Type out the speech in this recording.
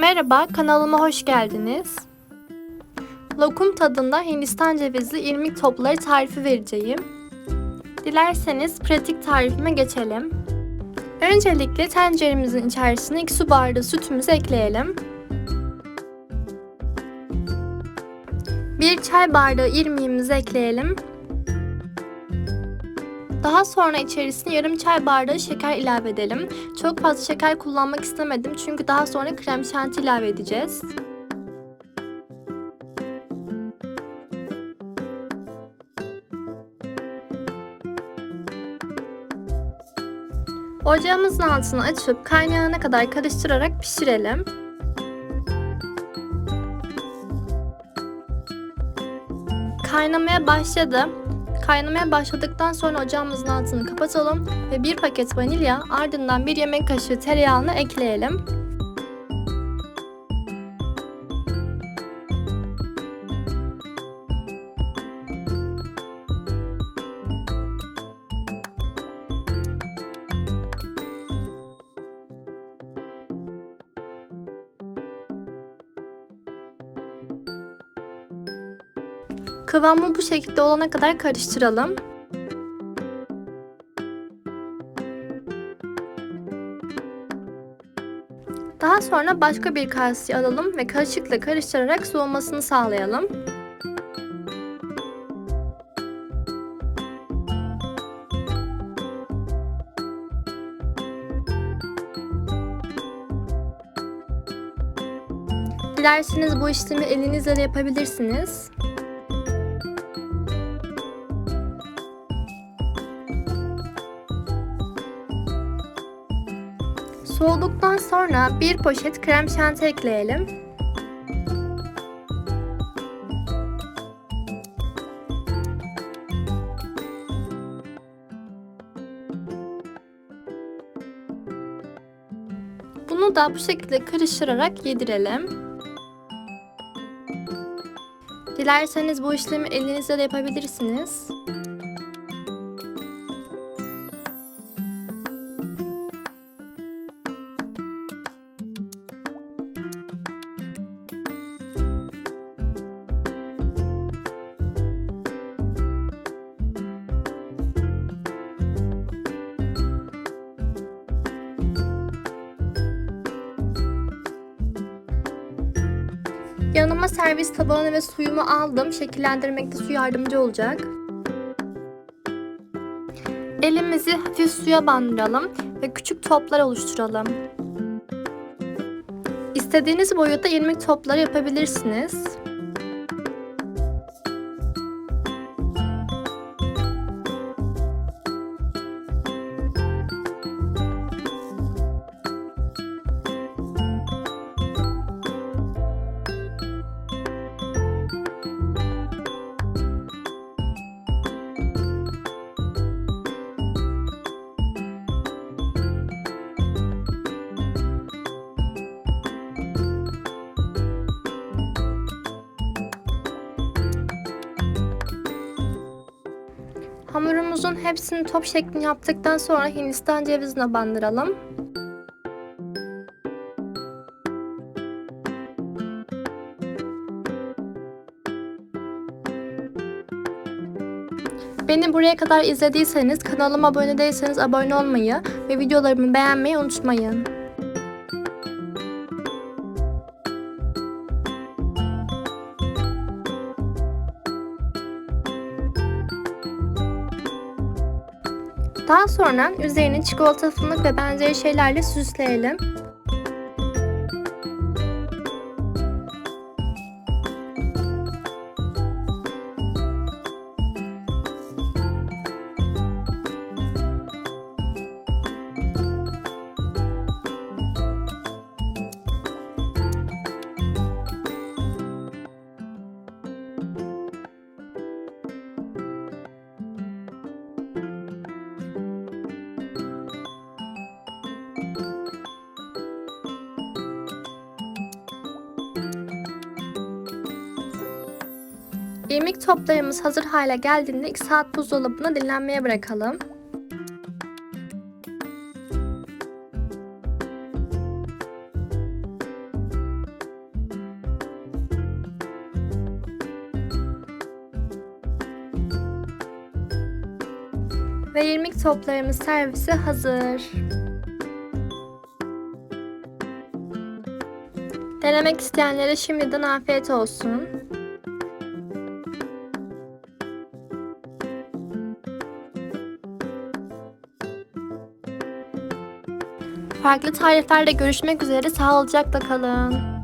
Merhaba, kanalıma hoş geldiniz. Lokum tadında Hindistan cevizli irmik topları tarifi vereceğim. Dilerseniz pratik tarifime geçelim. Öncelikle tenceremizin içerisine 2 su bardağı sütümüzü ekleyelim. 1 çay bardağı irmiğimizi ekleyelim. Daha sonra içerisine yarım çay bardağı şeker ilave edelim. Çok fazla şeker kullanmak istemedim çünkü daha sonra krem şanti ilave edeceğiz. Ocağımızın altını açıp kaynayana kadar karıştırarak pişirelim. Kaynamaya başladı. Kaynamaya başladıktan sonra ocağımızın altını kapatalım ve bir paket vanilya ardından bir yemek kaşığı tereyağını ekleyelim. Kıvamı bu şekilde olana kadar karıştıralım. Daha sonra başka bir kaseye alalım ve kaşıkla karıştırarak soğumasını sağlayalım. Dilerseniz bu işlemi elinizle de yapabilirsiniz. Soğuduktan sonra bir poşet krem şanti ekleyelim. Bunu da bu şekilde karıştırarak yedirelim. Dilerseniz bu işlemi elinizle de yapabilirsiniz. Yanıma servis tabağını ve suyumu aldım. Şekillendirmekte su yardımcı olacak. Elimizi hafif suya bandıralım ve küçük toplar oluşturalım. İstediğiniz boyutta irmik topları yapabilirsiniz. Hamurumuzun hepsini top şeklini yaptıktan sonra Hindistan cevizine bandıralım. Beni buraya kadar izlediyseniz, kanalıma abone değilseniz abone olmayı ve videolarımı beğenmeyi unutmayın. Daha sonra üzerini çikolata fındık ve benzeri şeylerle süsleyelim. İrmik toplarımız hazır hale geldiğinde 2 saat buzdolabına dinlenmeye bırakalım. Ve irmik toplarımız servise hazır. Denemek isteyenlere şimdiden afiyet olsun. Farklı tariflerde görüşmek üzere sağlıcakla kalın.